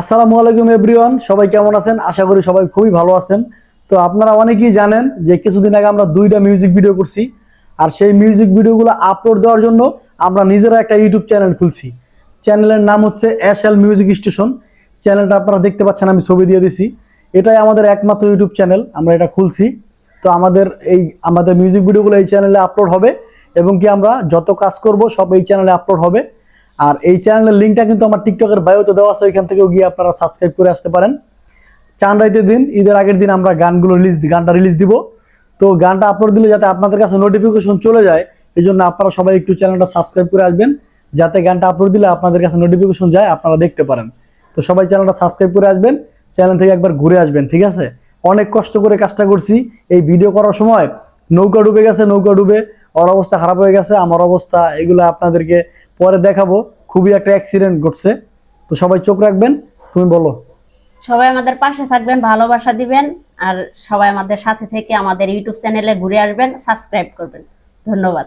আসসালামু আলাইকুম এভরিওয়ান, সবাই কেমন আছেন? আশা করি সবাই খুবই ভালো আছেন। তো আপনারা অনেকেই জানেন যে কিছুদিন আগে আমরা দুইটা মিউজিক ভিডিও করছি। আর সেই মিউজিক ভিডিওগুলো আপলোড দেওয়ার জন্য আমরা নিজেরা একটা ইউটিউব চ্যানেল খুলছি। চ্যানেলের নাম হচ্ছে এস এল মিউজিক স্টেশন চ্যানেলটা আপনারা দেখতে পাচ্ছেন, আমি ছবি দিয়ে দিছি। এটাই আমাদের একমাত্র ইউটিউব চ্যানেল আমরা এটা খুলছি। তো আমাদের এই, আমাদের মিউজিক ভিডিওগুলো এই চ্যানেলে আপলোড হবে এবং কি আমরা যত কাজ করব সব এই চ্যানেলে আপলোড হবে। আর এই চ্যানেলের লিঙ্কটা কিন্তু আমার টিকটকের বায়োতে দেওয়া আছে, ওইখান থেকেও গিয়ে আপনারা সাবস্ক্রাইব করে আসতে পারেন। চান রাইতের দিন, ঈদের আগের দিন আমরা গানগুলো রিলিজ গানটা রিলিজ দিব। তো গানটা আপলোড দিলে যাতে আপনাদের কাছে নোটিফিকেশন চলে যায়, এই জন্য আপনারা সবাই একটু চ্যানেলটা সাবস্ক্রাইব করে আসবেন। যাতে গানটা আপলোড দিলে আপনাদের কাছে নোটিফিকেশন যায়, আপনারা দেখতে পারেন। তো সবাই চ্যানেলটা সাবস্ক্রাইব করে আসবেন চ্যানেল থেকে একবার ঘুরে আসবেন, ঠিক আছে? অনেক কষ্ট করে কাজটা করছি। এই ভিডিও করার সময় নৌকা ডুবে গেছে, নৌকা ডুবে ওর অবস্থা খারাপ হয়ে গেছে, আমার অবস্থা এগুলো আপনাদেরকে পরে দেখাবো। খুবই একটা অ্যাক্সিডেন্ট ঘটছে। তো সবাই চোখ রাখবেন, তুমি বলো। সবাই আমাদের পাশে থাকবেন, ভালোবাসা দিবেন, আর সবাই আমাদের সাথে থেকে আমাদের ইউটিউব চ্যানেলে ঘুরে আসবেন, সাবস্ক্রাইব করবেন। ধন্যবাদ।